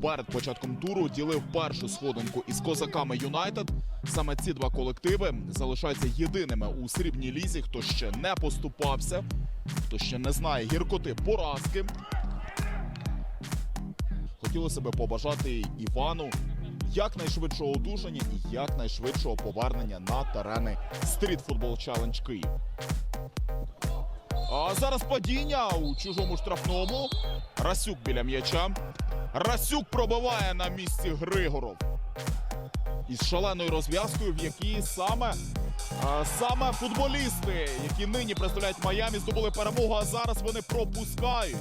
Перед початком туру ділив першу сходинку із козаками Юнайтед. Саме ці два колективи залишаються єдиними у срібній лізі, хто ще не поступався, хто ще не знає гіркоти поразки. Хотілося би побажати Івану якнайшвидшого одужання і якнайшвидшого повернення на терени Football Challenge Київ. А зараз падіння у чужому штрафному. Расюк біля м'яча. Расюк пробиває на місці Григоров. Із шаленою розв'язкою, в якій саме, саме футболісти, які нині представляють Майамі, здобули перемогу, а зараз вони пропускають.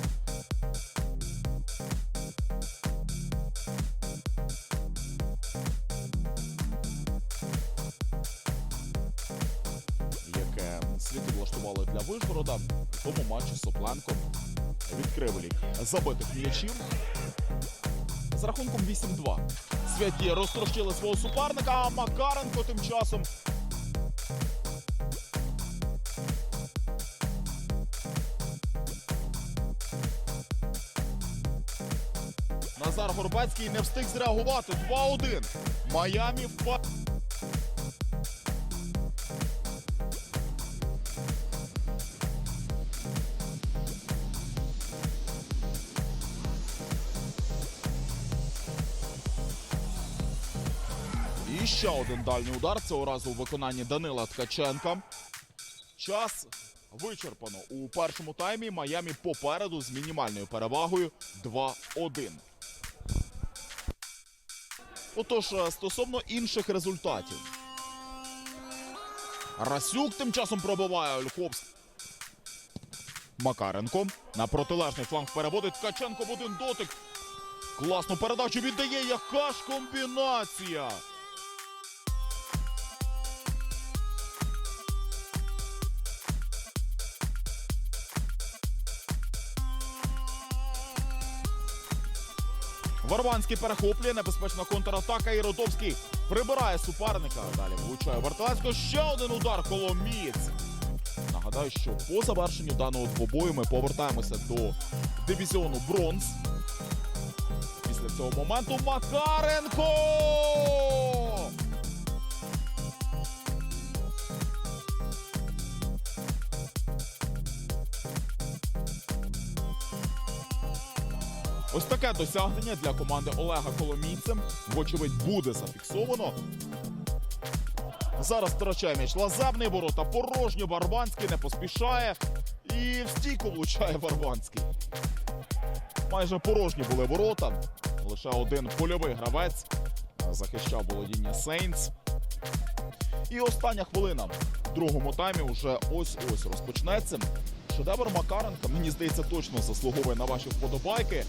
Сліди влаштували для Вишгорода в тому матчі Сопленко відкрив лік забитих м'ячів з рахунком 8-2. Святі розтрощили свого суперника, а Макаренко тим часом. Назар Горбацький не встиг зреагувати. 2-1. Майамі впав. Ще один дальній удар. Цього разу у виконанні Данила Ткаченка. Час вичерпано. У першому таймі Майамі попереду з мінімальною перевагою 2-1. Отож, е, стосовно інших результатів. Расюк тим часом пробиває Ольховськ. Макаренко на протилежний фланг переводить Ткаченко в один дотик. Класну передачу віддає. Яка ж комбінація? Варванський перехоплює, небезпечна контратака і Родовський прибирає суперника. Далі влучає Варталецько. Ще один удар Коломієць. Нагадаю, що по завершенню даного двобою ми повертаємося до дивізіону бронз. Після цього моменту Макаренко! Ось таке досягнення для команди Олега Коломійцем, вочевидь, буде зафіксовано. Зараз втрачає м'яч Лазебний, ворота порожні, Варванський не поспішає. І в стійку влучає Варванський. Майже порожні були ворота. Лише один польовий гравець захищав володіння Сейнс. І остання хвилина в другому таймі вже ось-ось розпочнеться. Шедевр Макаренка, мені здається, точно заслуговує на ваші вподобайки.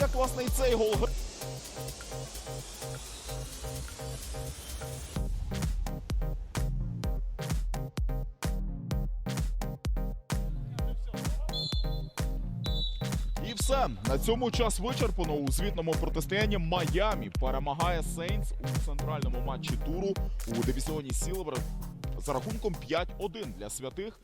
Як власне і цей гол. І все на цьому час вичерпано у звітному протистоянні Майамі перемагає Сейнс у центральному матчі туру у дивізіоні Сілвер за рахунком 5-1 для святих.